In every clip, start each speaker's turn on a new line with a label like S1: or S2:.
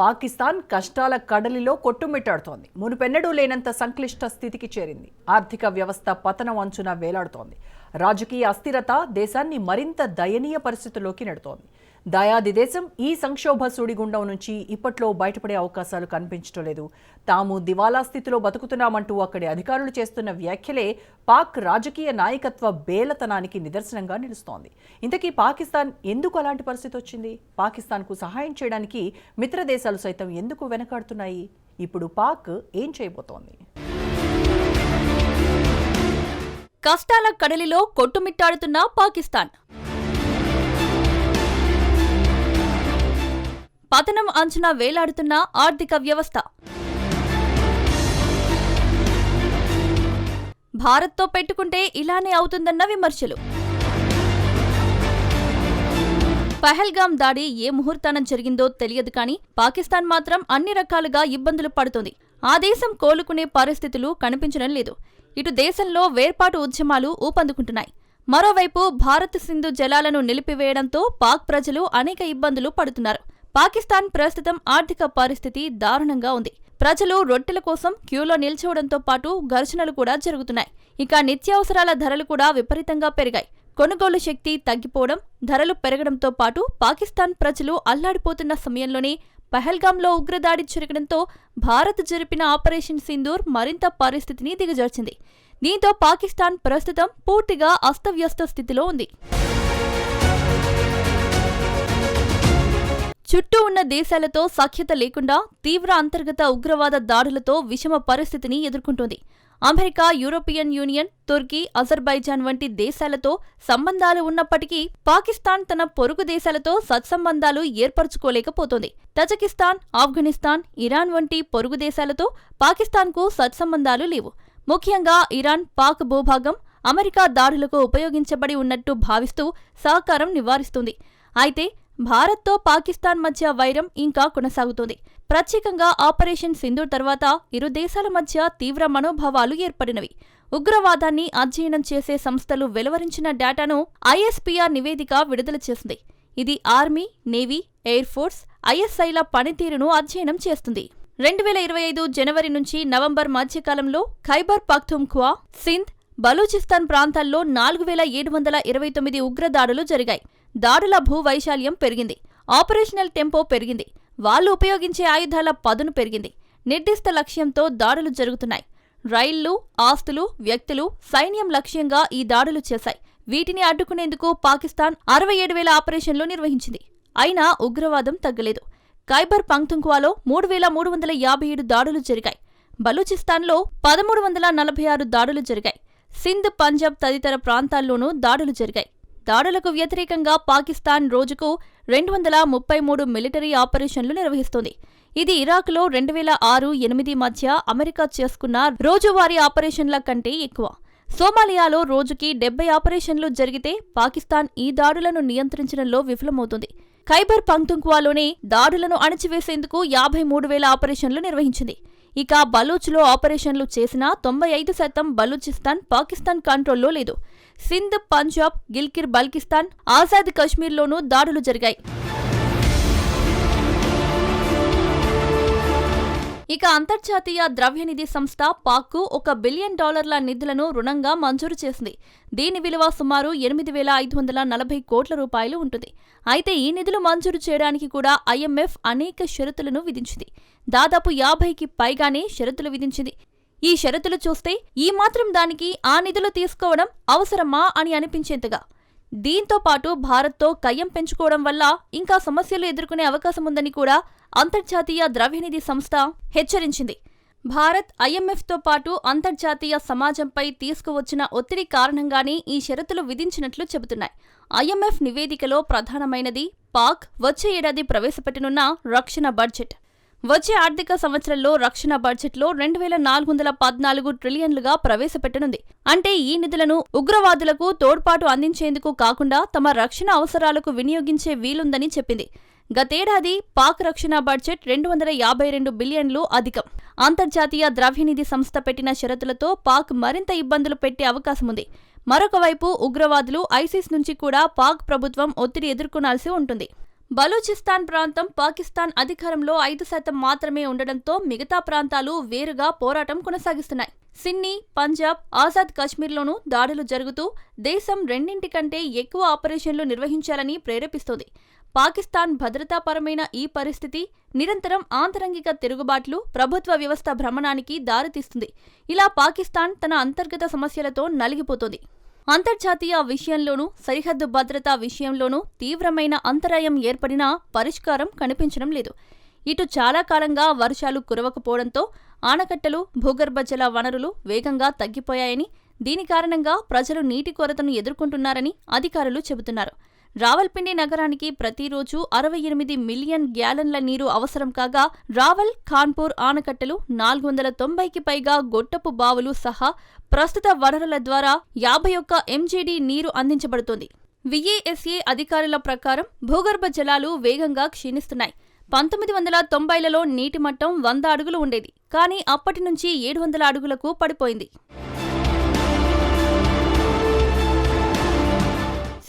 S1: పాకిస్తాన్ కష్టాల కడలిలో కొట్టుమిట్టాడుతోంది. మునుపెన్నడూ లేనంత సంక్లిష్ట స్థితికి చేరింది. ఆర్థిక వ్యవస్థ పతనం అంచున వేలాడుతోంది. రాజకీయ అస్థిరత దేశాన్ని మరింత దయనీయ పరిస్థితుల్లోకి నెడుతోంది. దయాది దేశం ఈ సంక్షోభ సుడిగుండం నుంచి ఇప్పట్లో బయటపడే అవకాశాలు కనిపించడం లేదు. తాము దివాలా స్థితిలో బతుకుతున్నామంటూ అక్కడి అధికారులు చేస్తున్న వ్యాఖ్యలే పాక్ రాజకీయ నాయకత్వ బేలతనానికి నిదర్శనంగా నిలుస్తోంది. ఇంతకీ పాకిస్తాన్ ఎందుకు అలాంటి పరిస్థితి వచ్చింది? పాకిస్తాన్కు సహాయం చేయడానికి మిత్ర దేశాలు సైతం ఎందుకు వెనకాడుతున్నాయి? ఇప్పుడు పాక్ ఏం చేయబోతోంది?
S2: కష్టాల కడలిలో కొట్టుమిట్టాడుతున్న పాకిస్తాన్. పతనం అంచనా వేలాడుతున్న ఆర్థిక వ్యవస్థ. భారత్తో పెట్టుకుంటే ఇలానే అవుతుందన్న విమర్శలు. పహల్గాం దాడి ఏ ముహూర్తాన జరిగిందో తెలియదు కానీ పాకిస్తాన్ మాత్రం అన్ని రకాలుగా ఇబ్బందులు పడుతోంది. ఆ దేశం కోలుకునే పరిస్థితులు కనిపించడం లేదు. ఇటు దేశంలో వేర్పాటు ఉద్యమాలు ఊపందుకుంటున్నాయి. మరోవైపు భారత్ సింధు జలాలను నిలిపివేయడంతో పాక్ ప్రజలు అనేక ఇబ్బందులు పడుతున్నారు. పాకిస్తాన్ ప్రస్తుతం ఆర్థిక పరిస్థితి దారుణంగా ఉంది. ప్రజలు రొట్టెల కోసం క్యూలో నిల్చోవడంతో పాటు ఘర్షణలు కూడా జరుగుతున్నాయి. ఇక నిత్యావసరాల ధరలు కూడా విపరీతంగా పెరిగాయి. కొనుగోలు శక్తి తగ్గిపోవడం ధరలు పెరగడంతో పాటు పాకిస్తాన్ ప్రజలు అల్లాడిపోతున్న సమయంలోనే పహల్గాంలో ఉగ్రదాడి జరగడంతో భారత్ జరిపిన ఆపరేషన్ సింధూర్ మరింత పరిస్థితిని దిగజార్చింది. దీంతో పాకిస్తాన్ ప్రస్తుతం పూర్తిగా అస్తవ్యస్త స్థితిలో ఉంది. చుట్టూ ఉన్న దేశాలతో సఖ్యత లేకుండా తీవ్ర అంతర్గత ఉగ్రవాద దాడులతో విషమ పరిస్థితిని ఎదుర్కొంటోంది. America European union Turkey Azerbaijan వంటి దేశాలతో సంబంధాలు ఉన్నప్పటికీ పాకిస్తాన్ తన పొరుగు దేశాలతో సత్సంబంధాలు ఏర్పరచుకోలేకపోతోంది. తజకిస్తాన్ ఆఫ్ఘనిస్తాన్ ఇరాన్ వంటి పొరుగు దేశాలతో పాకిస్తాన్కు సత్సంబంధాలు లేవు. ముఖ్యంగా ఇరాన్ పాక్ భూభాగం అమెరికా దాడులకు ఉపయోగించబడి ఉన్నట్టు భావిస్తూ సహకారం నివారిస్తుంది. అయితే భారత్తో పాకిస్తాన్ మధ్య వైరం ఇంకా కొనసాగుతోంది. ప్రత్యేకంగా ఆపరేషన్ సింధూర్ తర్వాత ఇరు దేశాల మధ్య తీవ్ర మనోభావాలు ఏర్పడినవి. ఉగ్రవాదాన్ని అధ్యయనం చేసే సంస్థలు వెలువరించిన డేటాను ఐఎస్పీఆర్ నివేదిక విడుదల చేసింది. ఇది ఆర్మీ నేవీ ఎయిర్ ఫోర్స్ ఐఎస్ఐల పనితీరును అధ్యయనం చేస్తుంది. రెండు వేల ఇరవై ఐదు జనవరి నుంచి నవంబర్ మధ్యకాలంలో ఖైబర్ పఖ్తుంఖ్వా సింధ్ బలూచిస్తాన్ ప్రాంతాల్లో నాలుగు వేల ఏడు వందల ఇరవై తొమ్మిది ఉగ్రదాడులు జరిగాయి. దాడుల భూవైశాల్యం పెరిగింది. ఆపరేషనల్ టెంపో పెరిగింది. వాళ్ళు ఉపయోగించే ఆయుధాల పదును పెరిగింది. నిర్దిష్ట లక్ష్యంతో దాడులు జరుగుతున్నాయి. రైళ్ళు ఆస్తులు వ్యక్తులు సైన్యం లక్ష్యంగా ఈ దాడులు చేశాయి. వీటిని అడ్డుకునేందుకు పాకిస్తాన్ అరవై ఏడు వేల ఆపరేషన్లు నిర్వహించింది. అయినా ఉగ్రవాదం తగ్గలేదు. ఖైబర్ పంక్తుంక్వాలో మూడు వేల మూడు వందల యాభై ఏడు దాడులు జరిగాయి. బలూచిస్తాన్లో పదమూడు వందల నలభై ఆరు దాడులు జరిగాయి. సింధ్ పంజాబ్ తదితర ప్రాంతాల్లోనూ దాడులు జరిగాయి. దాడులకు వ్యతిరేకంగా పాకిస్తాన్ రోజుకు రెండు వందల ముప్పై మూడు మిలిటరీ ఆపరేషన్లు నిర్వహిస్తుంది. ఇది ఇరాక్లో రెండు వేల ఆరు ఎనిమిది మధ్య అమెరికా చేసుకున్న రోజువారీ ఆపరేషన్ల కంటే ఎక్కువ. సోమాలియాలో రోజుకి డెబ్బై ఆపరేషన్లు జరిగితే పాకిస్తాన్ ఈ దాడులను నియంత్రించడంలో విఫలమవుతుంది. ఖైబర్ పంక్తుంక్వాలోనే దాడులను అణచివేసేందుకు యాభై మూడు వేల ఆపరేషన్లు నిర్వహించింది. ఇక బలూచ్లో ఆపరేషన్లు చేసినా తొంభై ఐదు శాతం బలూచిస్తాన్ పాకిస్తాన్ కంట్రోల్లో లేదు. సింధ్ పంజాబ్ గిల్కిర్ బల్కిస్తాన్ ఆజాద్ కశ్మీర్లోనూ దాడులు జరిగాయి. ఇక అంతర్జాతీయ ద్రవ్యనిధి సంస్థ పాక్కు ఒక బిలియన్ డాలర్ల నిధులను రుణంగా మంజూరు చేసింది. దీని విలువ సుమారు ఎనిమిది వేల ఐదు వందల నలభై కోట్ల రూపాయలు ఉంటుంది. అయితే ఈ నిధులు మంజూరు చేయడానికి కూడా ఐఎంఎఫ్ అనేక షరతులను విధించింది. దాదాపు యాభైకి పైగానే షరతులు విధించింది. ఈ షరతులు చూస్తే ఈ మాత్రం దానికి ఆ నిధులు తీసుకోవడం అవసరమా అని అనిపించేంతగా. దీంతో పాటు భారత్తో కయ్యం పెంచుకోవడం వల్ల ఇంకా సమస్యలు ఎదుర్కొనే అవకాశం ఉందని కూడా అంతర్జాతీయ ద్రవ్యనిధి సంస్థ హెచ్చరించింది. భారత్ ఐఎంఎఫ్తో పాటు అంతర్జాతీయ సమాజంపై తీసుకువచ్చిన ఒత్తిడి కారణంగానే ఈ షరతులు విధించినట్లు చెబుతున్నాయి. ఐఎంఎఫ్ నివేదికలో ప్రధానమైనది పాక్ వచ్చే ఏడాది ప్రవేశపెట్టనున్న రక్షణ బడ్జెట్. వచ్చే ఆర్థిక సంవత్సరంలో రక్షణ బడ్జెట్లో రెండు వేల నాలుగు వందల పద్నాలుగు ట్రిలియన్లుగా ప్రవేశపెట్టనుంది. అంటే ఈ నిధులను ఉగ్రవాదులకు తోడ్పాటు అందించేందుకు కాకుండా తమ రక్షణ అవసరాలకు వినియోగించే వీలుందని చెప్పింది. గతేడాది పాక్ రక్షణ బడ్జెట్ రెండు వందల యాభై రెండు బిలియన్లు అధికం. అంతర్జాతీయ ద్రవ్యనిధి సంస్థ పెట్టిన షరతులతో పాక్ మరింత ఇబ్బందులు పెట్టే అవకాశముంది. మరొకవైపు ఉగ్రవాదులు ఐసిస్ నుంచి కూడా పాక్ ప్రభుత్వం ఒత్తిడి ఎదుర్కొనాల్సి ఉంటుంది. బలూచిస్తాన్ ప్రాంతం పాకిస్తాన్ అధికారంలో ఐదు శాతం మాత్రమే ఉండడంతో మిగతా ప్రాంతాలు వేరుగా పోరాటం కొనసాగిస్తున్నాయి. సిన్ని పంజాబ్ ఆజాద్ కాశ్మీర్లోనూ దాడులు జరుగుతూ దేశం రెండింటి కంటే ఎక్కువ ఆపరేషన్లు నిర్వహించాలని ప్రేరేపిస్తోంది. పాకిస్తాన్ భద్రతాపరమైన ఈ పరిస్థితి నిరంతరం ఆంతరంగిక తిరుగుబాట్లు ప్రభుత్వ వ్యవస్థ భ్రమణానికి దారితీస్తుంది. ఇలా పాకిస్తాన్ తన అంతర్గత సమస్యలతో నలిగిపోతోంది. అంతర్జాతీయ విషయంలోనూ సరిహద్దు భద్రతా విషయంలోనూ తీవ్రమైన అంతరాయం ఏర్పడినా పరిష్కారం కనిపించడం లేదు. ఇటు చాలా కాలంగా వర్షాలు కురవకపోవడంతో ఆనకట్టలు భూగర్భ జల వనరులు వేగంగా తగ్గిపోయాయని దీని కారణంగా ప్రజలు నీటి కొరతను ఎదుర్కొంటున్నారని అధికారులు చెబుతున్నారు. రావల్పిండి నగరానికి ప్రతిరోజు అరవై ఎనిమిది మిలియన్ గ్యాలన్ల నీరు అవసరం కాగా రావల్ ఖాన్పూర్ ఆనకట్టలు నాలుగు వందల తొంభైకి పైగా గొట్టపు బావులు సహా ప్రస్తుత వనరుల ద్వారా యాభై ఒక్క ఎంజీడీ నీరు అందించబడుతోంది. విఏఎస్ఏ అధికారుల ప్రకారం భూగర్భ జలాలు వేగంగా క్షీణిస్తున్నాయి. పంతొమ్మిది వందల తొంభైలలో నీటి మట్టం వంద అడుగులు ఉండేది కానీ అప్పటి నుంచి ఏడు వందల అడుగులకు పడిపోయింది.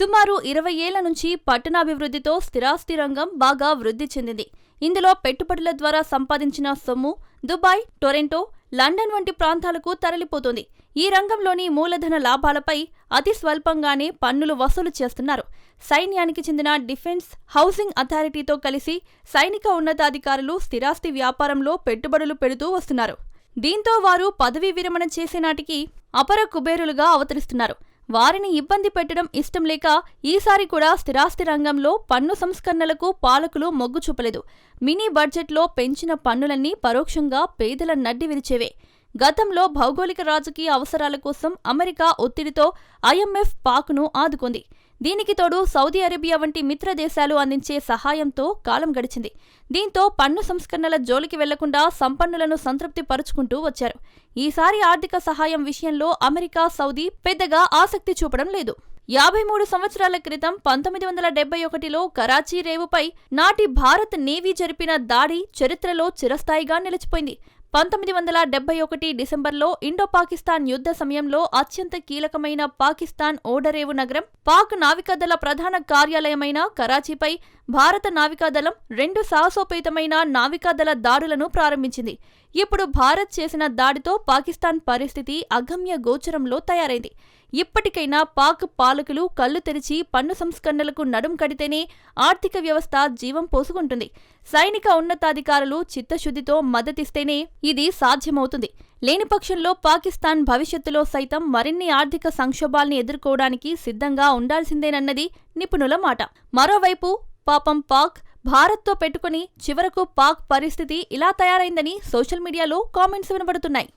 S2: సుమారు ఇరవై ఏళ్ళ నుంచి పట్టణాభివృద్ధితో స్థిరాస్తి రంగం బాగా వృద్ధి చెందింది. ఇందులో పెట్టుబడుల ద్వారా సంపాదించిన సొమ్ము దుబాయ్ టొరెంటో లండన్ వంటి ప్రాంతాలకు తరలిపోతుంది. ఈ రంగంలోని మూలధన లాభాలపై అతి స్వల్పంగానే పన్నులు వసూలు చేస్తున్నారు. సైన్యానికి చెందిన డిఫెన్స్ హౌసింగ్ అథారిటీతో కలిసి సైనిక ఉన్నతాధికారులు స్థిరాస్తి వ్యాపారంలో పెట్టుబడులు పెడుతూ వస్తున్నారు. దీంతో వారు పదవీ విరమణ చేసే నాటికి అపర కుబేరులుగా అవతరిస్తున్నారు. వారిని ఇబ్బంది పెట్టడం ఇష్టం లేక ఈసారి కూడా స్థిరాస్తి రంగంలో పన్ను సంస్కరణలకు పాలకులు మొగ్గు చూపలేదు. మినీ బడ్జెట్లో పెంచిన పన్నులన్నీ పరోక్షంగా పేదల నడ్డి విరిచేవే. గతంలో భౌగోళిక రాజకీయ అవసరాల కోసం అమెరికా ఒత్తిడితో ఐఎంఎఫ్ పాక్ను ఆదుకుంది. దీనికి తోడు సౌదీ అరేబియా వంటి మిత్ర దేశాలు అందించే సహాయంతో కాలం గడిచింది. దీంతో పన్ను సంస్కరణల జోలికి వెళ్ళకుండా సంపన్నులను సంతృప్తి పరుచుకుంటూ వచ్చారు. ఈసారి ఆర్థిక సహాయం విషయంలో అమెరికా సౌదీ పెద్దగా ఆసక్తి చూపడం లేదు. యాభై మూడు సంవత్సరాల క్రితం పంతొమ్మిది వందల డెబ్బై ఒకటిలో కరాచీ రేవుపై నాటి భారత్ నేవీ జరిపిన దాడి చరిత్రలో చిరస్థాయిగా నిలిచిపోయింది. పంతొమ్మిది వందల డెబ్బై ఒకటి డిసెంబర్లో ఇండో పాకిస్తాన్ యుద్ధ సమయంలో అత్యంత కీలకమైన పాకిస్తాన్ ఓడరేవు నగరం పాక్ నావికాదళ ప్రధాన కార్యాలయమైన కరాచీపై భారత నావికాదళం రెండు సాహసోపేతమైన నావికాదళ దాడులను ప్రారంభించింది. ఇప్పుడు భారత్ చేసిన దాడితో పాకిస్తాన్ పరిస్థితి అగమ్య గోచరంలో తయారైంది. ఇప్పటికైనా పాక్ పాలకులు కళ్ళు తెరిచి పన్ను సంస్కరణలకు నడుం కడితేనే ఆర్థిక వ్యవస్థ జీవం పోసుకుంటుంది. సైనిక ఉన్నతాధికారులు చిత్తశుద్ధితో మద్దతిస్తేనే ఇది సాధ్యమవుతుంది. లేని పక్షంలో పాకిస్తాన్ భవిష్యత్తులో సైతం మరిన్ని ఆర్థిక సంక్షోభాల్ని ఎదుర్కోవడానికి సిద్ధంగా ఉండాల్సిందేనన్నది నిపుణుల మాట. మరోవైపు పాపం పాక్ భారత్తో పెట్టుకుని చివరకు పాక్ పరిస్థితి ఇలా తయారైందని సోషల్ మీడియాలో కామెంట్స్ వినబడుతున్నాయి.